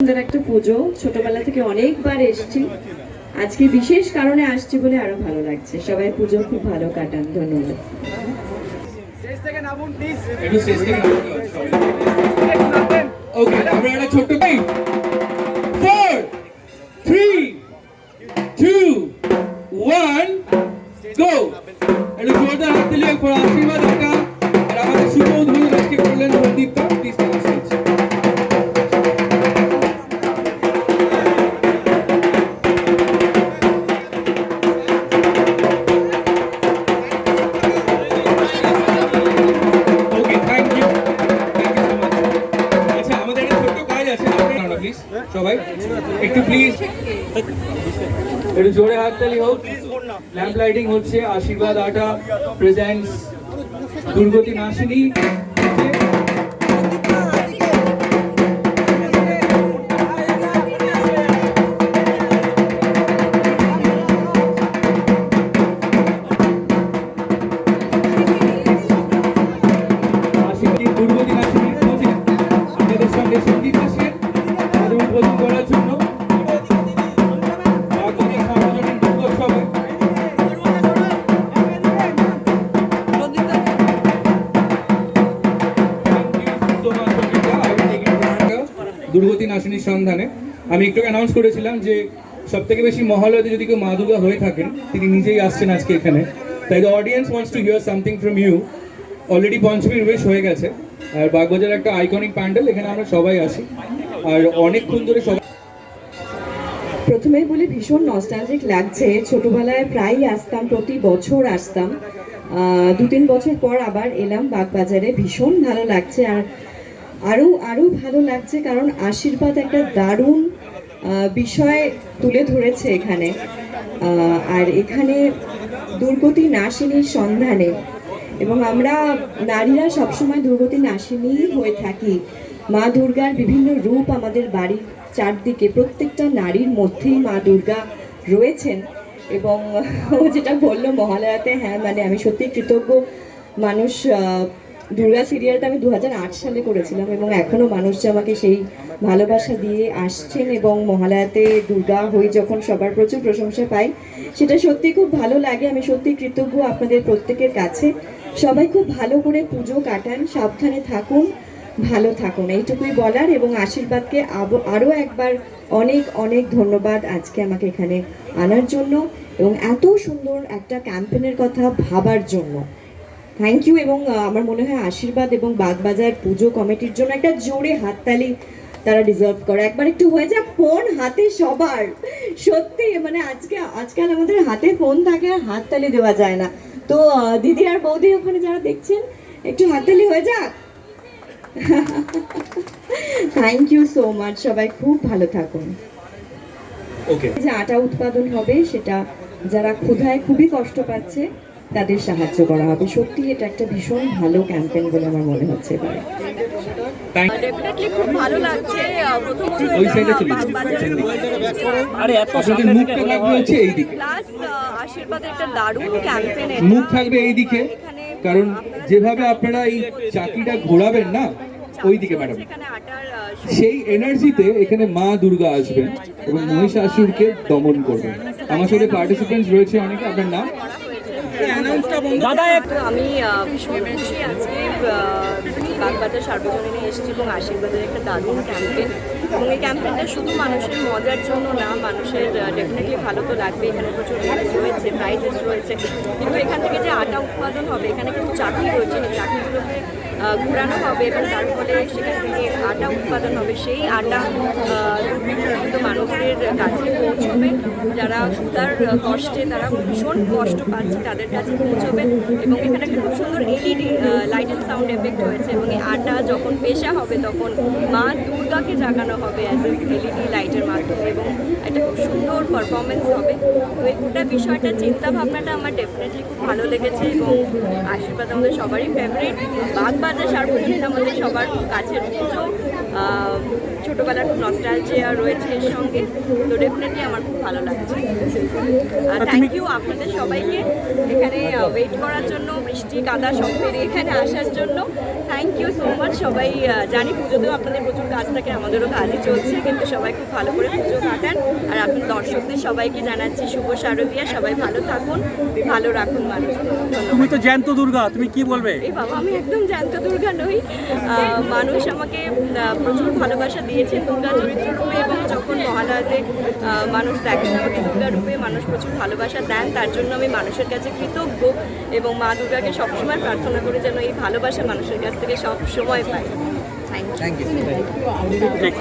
সুন্দর একটা পুজো। ছোটবেলা থেকে অনেকবার এসেছি। আজকে বিশেষ কারণে আসছি বলে আরও ভালো লাগছে। সবাই পুজো খুব ভালো কাটান। ধন্যবাদ। ওকে আমরা একটা ছোট্ট four three two one go একটু জোরদার হাত দিলে আশীর্বাদ সবাই একটু প্লিজ একটু জোরে হাততালি হোক ল্যাম্প লাইটিং হচ্ছে আশীর্বাদ আটা প্রেজেন্টস দুর্গতি নাশিনী আশীর্বাদ দুর্গতি নাশিনী খোঁজে আপনাদের সঙ্গে সংগীত দুর্গতি নাশিনীর সন্ধানে, আমি একটু অ্যানাউন্স করেছিলাম যে সব থেকে বেশি মহালয়াতে যদি কেউ মা দুর্গা হয়ে থাকেন, তিনি নিজেই আসছেন আজকে এখানে। তাই the audience wants to hear something from you already পঞ্চমীর বেশ হয়ে গেছে। আর বাগবাজার একটা আইকনিক প্যান্ডেল এখানে আমরা সবাই আসি আর অনেকক্ষণ ধরে সবাই প্রথমেই বলি, ভীষণ নস্টালজিক লাগছে। ছোটবেলায় প্রায়ই আসতাম, প্রতি বছর আসতাম। দু তিন বছর পর আবার এলাম বাগবাজারে। ভীষণ ভালো লাগছে। আর আরও আরও ভালো লাগছে কারণ আশীর্বাদ একটা দারুণ বিষয় তুলে ধরেছে এখানে। আর এখানে দুর্গতি নাশিনীর সন্ধানে। এবং আমরা নারীরা সবসময় দুর্গতি নাশিনী হয়ে থাকি। মা দুর্গার বিভিন্ন রূপ আমাদের বাড়ির চারদিকে, প্রত্যেকটা নারীর মধ্যেই মা দুর্গা রয়েছেন। এবং ও যেটা বলল মহালয়াতে হ্যাঁ মানে আমি সত্যি কৃতজ্ঞ মানুষ দুর্গা সিরিয়ালটা আমি দু হাজার আট সালে করেছিলাম এবং এখনও মানুষ আমাকে সেই ভালোবাসা দিয়ে আসছেন এবং মহালয়াতে দুর্গা হই যখন সবার প্রচুর প্রশংসা পাই, সেটা সত্যি খুব ভালো লাগে। আমি সত্যি কৃতজ্ঞ আপনাদের প্রত্যেকের কাছে। সবাই খুব ভালো করে পুজো কাটান, সাবধানে থাকুন, ভালো থাকুন। এইটুকুই বলার এবং আশীর্বাদকে আরও একবার অনেক অনেক ধন্যবাদ আজকে আমাকে এখানে আনার জন্য এবং এত সুন্দর একটা ক্যাম্পেনের কথা ভাবার জন্য। থ্যাংক ইউ এবং আমার মনে হয় আশীর্বাদ এবং বাগবাজার পুজো কমিটির জন্য একটা জোরে হাততালি তারা ডিজার্ভ করে। একবার একটু হয়ে যাক ফোন হাতে সবার। সত্যি মানে আজকে আজকাল আমাদের হাতে ফোন থাকে আর হাততালি দেওয়া যায় না। তো দিদি আর বৌদি ওখানে যারা দেখছেন একটু হাততালি হয়ে যাক। থ্যাংক ইউ সো মাচ সবাই খুব ভালো থাকুন। ওকে যে আটা উৎপাদন হবে সেটা যারা ক্ষুধায় খুবই কষ্ট পাচ্ছে তাদের সাহায্য করা হবে। সত্যি এটা একটা ভীষণ ভালো ক্যাম্পেইন বলে আমার মনে হচ্ছে এবারে। খুব ভালো লাগছে। প্রথমত ওই সাইডে চলে যান। আরে এত মুখটা থেকে হচ্ছে এইদিকে। প্লাস আশীর্বাদ একটা দারুণ ক্যাম্পেইন মুখ থাকবে এইদিকে। কারণ যেভাবে আপনারা এই চাকিটা ঘোরাবেন না ওইদিকে ম্যাডাম এখানে আটার আহ, সেই এনার্জিতে এখানে মা দুর্গা আসবেন এবং মহিষাসুরকে দমন করবেন। আমার সাথে পার্টিসিপেন্টস রয়েছে অনেকে আপনার নাম? দাদা আমি ভীষণ খুশি আজকে বাগবাজার সার্বজনীনে এসেছি এবং আশীর্বাদের একটা দারুণ ক্যাম্পেন এবং এই ক্যাম্পেনটা শুধু মানুষের মজার জন্য না মানুষের ডেফিনেটলি ভালো তো লাগবে। এখানে প্রচুর রয়েছে প্রাইজেস রয়েছে। কিন্তু এখান থেকে যে আটা উৎপাদন হবে এখানে কিন্তু চাকরি রয়েছে। আহ, ঘোরানো হবে এবং তার ফলে সেখান থেকে আটা উৎপাদন হবে। সেই আটা কিন্তু মানুষদের কাছে পৌঁছবে। যারা সুতার কষ্টে তারা ভীষণ কষ্ট পাচ্ছে তাদের কাছে পৌঁছবে এবং এখানে একটা খুব সুন্দর LED light and sound effect হয়েছে এবং এই আটা যখন পেশা হবে তখন মা দুর্গাকে জাগানো হবে অ্যাজ এলইডি লাইটের মাধ্যমে এবং পারফরমেন্স হবে। তো এই গোটা বিষয়টা চিন্তা ভাবনাটা আমার ডেফিনেটলি খুব ভালো লেগেছে এবং আশীর্বাদ আমাদের সবারই ফেভারিট বাগবাজার সার্বজনীন আমাদের সবার কাছের পুজো ছোটোবেলার খুব নস্টালজিয়া রয়েছে এর সঙ্গে। তো ডেফিনেটলি আমার খুব ভালো লাগছে। আর থ্যাংক ইউ আপনাদের সবাইকে। এখানে ওয়েট করার জন্য বৃষ্টি কাদা সব পেরিয়ে এখানে আসার জন্য। থ্যাংক ইউ সো মাচ সবাই জানি পুজোতেও আপনাদের প্রচুর কাজ থাকে আমাদেরও কাজই চলছে কিন্তু সবাই খুব ভালো করে পুজো কাটান। দর্শকদের সবাইকে জানাচ্ছি শুভ শারদীয়া সবাই ভালো থাকুন ভালো রাখুন মানুষ। তুমি তো জ্যান্ত দুর্গা তুমি কি বলবে? এই বাবা আমি একদম জ্যান্ত দুর্গা নই। মানুষ আমাকে প্রচুর ভালোবাসা দিয়েছে দুর্গা চরিত্র রূপে এবং যখন মহালয়াতে মানুষ দেখেন আমাকে দুর্গা রূপে মানুষ প্রচুর ভালোবাসা দেন তার জন্য আমি মানুষের কাছে কৃতজ্ঞ এবং মা দুর্গাকে সবসময় প্রার্থনা করি যেন এই ভালোবাসা মানুষের কাছ থেকে সব সময় পাই। থ্যাংক ইউ ঠিক